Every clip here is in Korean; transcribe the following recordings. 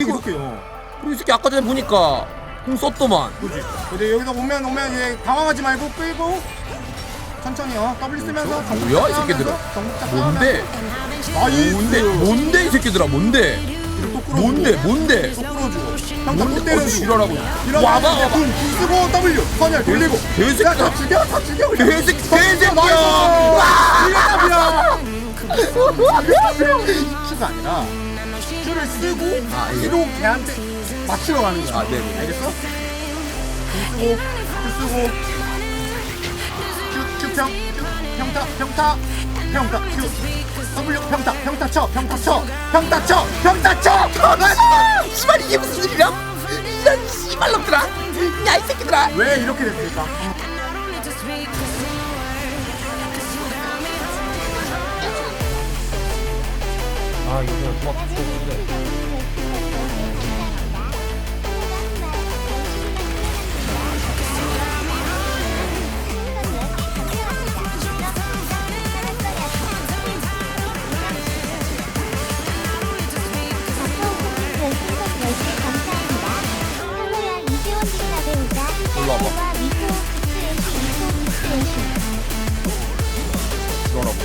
이렇게요. 그리고 이 새끼 아까 전에 보니까 공 썼더만 그지. 근데 여기서 오면 오면 이제 당황하지 말고 끌고 천천히요. W 쓰면서 어, 뭐야, 이 새끼들아. 정복자 뭔데? 나이스. 뭔데 뭔데 이 새끼들아 뭔데 또 끌어주고. 뭔데 뭔데 또 끌어주고. 형다 뭔데 또 때려주고. 어, 지랄하고 이러면 와봐 이제 와봐 궁, 궁 쓰고 W 선열 돌리고. 개새끼야. 야, 다 죽여 다 죽여. 그냥. 개새끼 개새끼야 와. Q가 아니라 Q를 쓰고 아, 예. Q로 걔한테 맞추러 가는 거야. 아, 네네. 알겠어? Q 쓰고 Q 쓰고 Q Q 평 Q 평타 평타 평타 Q W 평타 평타 쳐 평타 쳐 평타 쳐 평타 쳐. 아, 씨발 이게 무슨 일이야 이런 씨발 놈들아 야이 새끼들아 왜 이렇게 됐을까? 아 이거 와봐. 들어라고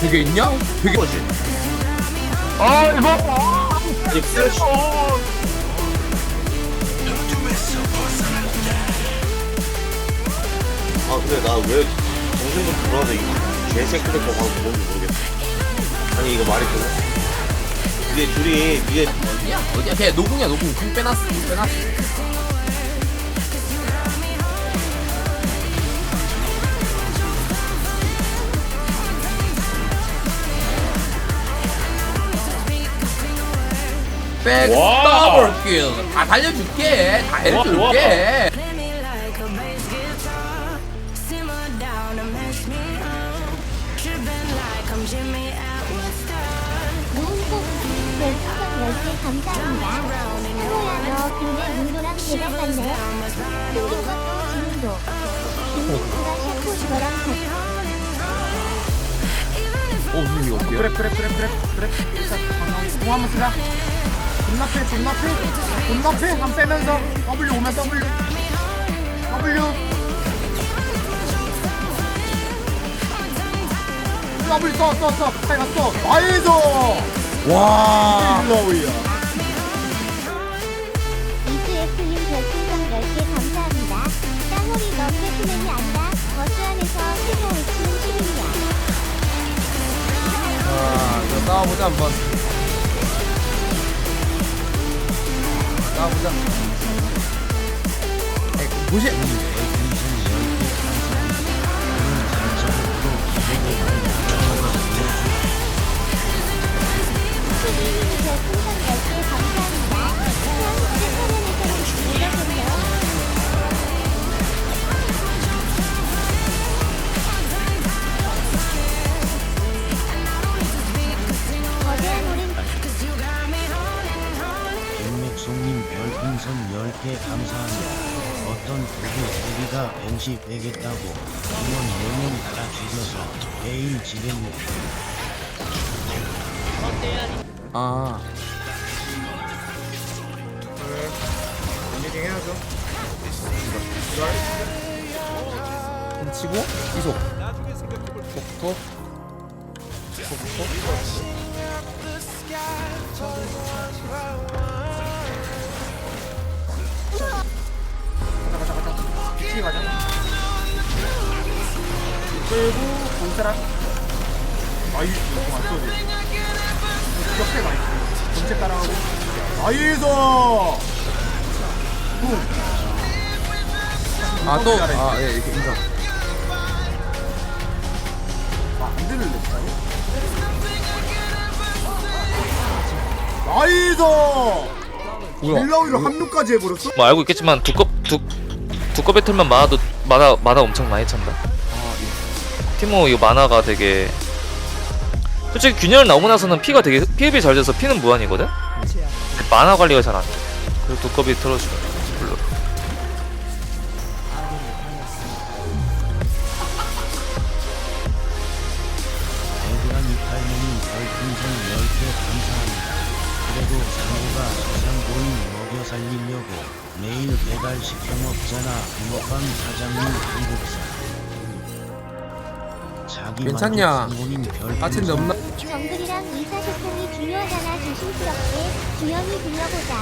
되게 있냐? 되게 아 이거? 이 플래시. 아 근데 나 왜 정신도 돌아서 이 개새끼들 거 하고 뭔지 모르겠어. 아니 이거 말이 되나? 이게 둘이 위에 야 어디야 걔 노궁이야 노궁. 궁 빼놨어 궁 빼놨어 백 와우. 더블 킬 다 달려줄게 다 해줄게 Play me like a bass guitar. Simmer down and mess me up. Tripping like I'm Jimmy at Woodstock. 노은복 별풍선 10개 감사합니다. 상호야 너 근데 문도랑 대박 같네. 생긴 것도 지능도. 김민수가 샤코 저랑 같아. 어 이거 어때요? 그래 그래 그래 그래 그래 공 한번 쓰자 존나 패 존나 패 존나 패 한 빼면서 W 오면 W. W. W 써써써 가까이 갔어 나이스 와. 일러위야. 이즈F님 별풍선 10개 감사합니다. 쌍호리 너 배트맨이 아니라 버스 안에서 최고 외치는 시민이야. 자, 이거 싸워보자 한번. 싸워보자. 에이, 보시. 100개 감사합니다. 어떤 부부 우리가 MC 되겠다고 이원 4명 다 죽여서 매일 지냈네. 아. 치고 이속. 톡톡 톡톡 끌고 공사라 나이스 공안 써지 역대 나이스 전체 따라가고 나이스 붕 아, 또, 아, 예, 이렇게 인정. 아, 안 들을래? 나이스! 뭐야? 빌라위로 합류까지 해버렸어? 뭐 알고 있겠지만 두껍 두 두꺼 배틀만 많아도 만화 만화 엄청 많이 찬다 티모 이거 만화가 되게 솔직히 균열 나오고 나서는 피가 되게 피흡이 잘 돼서 피는 무한이거든? 근데 만화 관리가 잘 안 돼. 그리고 두꺼비 틀어주면 별로 애들한 이탈님이 별풍선 10개 감사합니다. 그래도 상호가 수상고 살리려고 매일 배달시켜 먹잖아. 붕어빵 사장님 한국사 괜찮냐? 빠친데 없나? 정글이랑 의사소통이 중요하잖아. 조심스럽게 주연이 불러보자.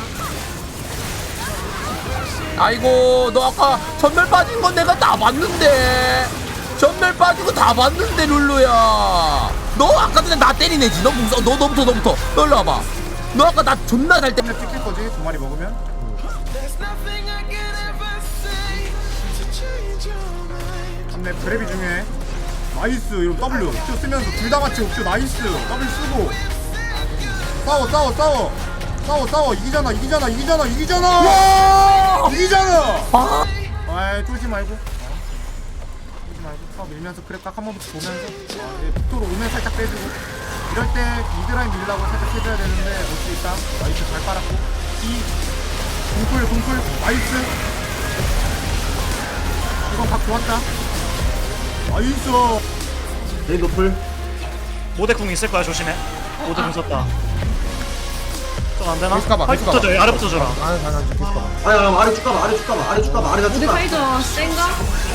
아이고 너 아까 전멸 빠진 건 내가 다 봤는데. 전멸 빠진 거다 봤는데 룰루야. 너 아까 전에 나 때리네지. 너 무서 너 너부터 너부터. 너 일로 와봐. 너 아까 나 존나 잘 때. 찍힐 거지? 두 마리 먹으면? 근데 그랩이 중요해 나이스 이런 W. Q 쓰면서 둘 다 같이 Q 나이스. W 쓰고. 싸워 싸워 싸워. 싸워 싸워. 이기잖아 이기잖아 이기잖아 이기잖아. 이기잖아. 아! 아이 쫄지 말고. 어. 쫄지 말고. 싸워 밀면서 그랩 각한 번부터 보면서. 어, 이제 빅토로 오면 살짝 빼주고. 이럴 때 미드라인 밀라고 살짝 해줘야 되는데 수 있다 나이스 잘 빨았고. 이 궁풀 궁풀. 나이스. 이건 각 좋았다 나이스. 레이 노플. 모대궁 있을 거야 조심해. 모대궁 썼다. 좀 안 되나? 계속 가봐, 파이트 계속 가봐. 붙어줘 아래부터 줘라. 아니 아니 아니 계속 봐봐 아니 아래 쭉 가봐 아래 쭉 가봐 아래 쭉 가봐 아래가 쭉 우리 가. 파이저 센가?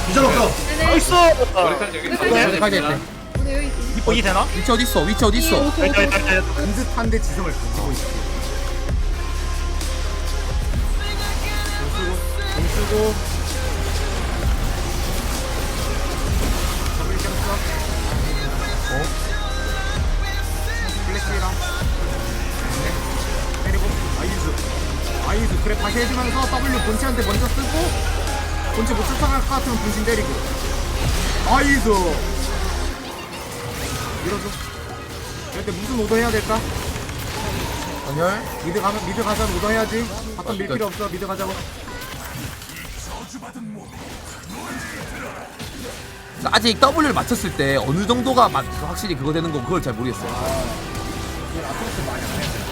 이전 없어. 나이스! 가야 돼 우리 여기 이뻐 이 되나? 위치 어디 있어? 위치 어디 있어? 있다 있다 있다 든듯한데 지성을 가지고 있어. 공 쓰고. 공 쓰고 본체 못 쫓아갈 것 같으면 분신 때리고 아이즈 밀어줘 이럴 때 무슨 오더 해야 될까? 전열 미드 가면 미드 가서 오더 해야지. 바텀 밀 아, 필요 없어. 미드 가자고. 아직 W를 맞췄을 때 어느 정도가 맞, 확실히 그거 되는 거 그걸 잘 모르겠어요 아트록스 많이 안 해. 너가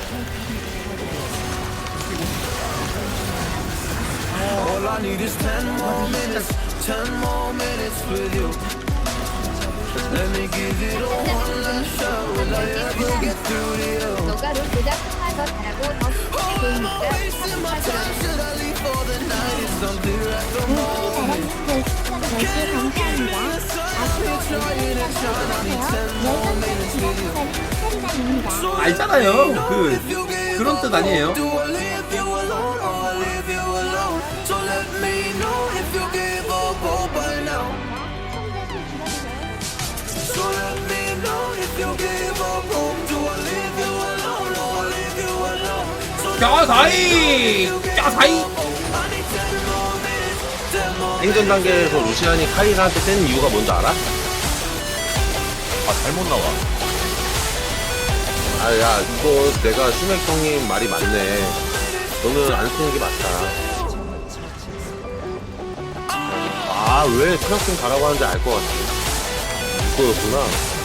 롤보다 통화 더 잘하고 더 쉽게 보이니까 공식이 잘하는 별풍선 10개 감사합니다. 앞으로 별풍선 더 하세요. 열번째 지나치다는 카리나입니다. 알잖아요. 그 그런 뜻 아니에요 짜사이 짜사이 행전 단계에서 루시안이 카이사한테 센 이유가 뭔지 알아? 아 잘못 나와. 아 야 이거 내가 슈맥 형님 말이 맞네. 너는 안 쓰는 게 맞다. 아왜 트럭킹 가라고 하는지 알 것 같아. 이거였구나.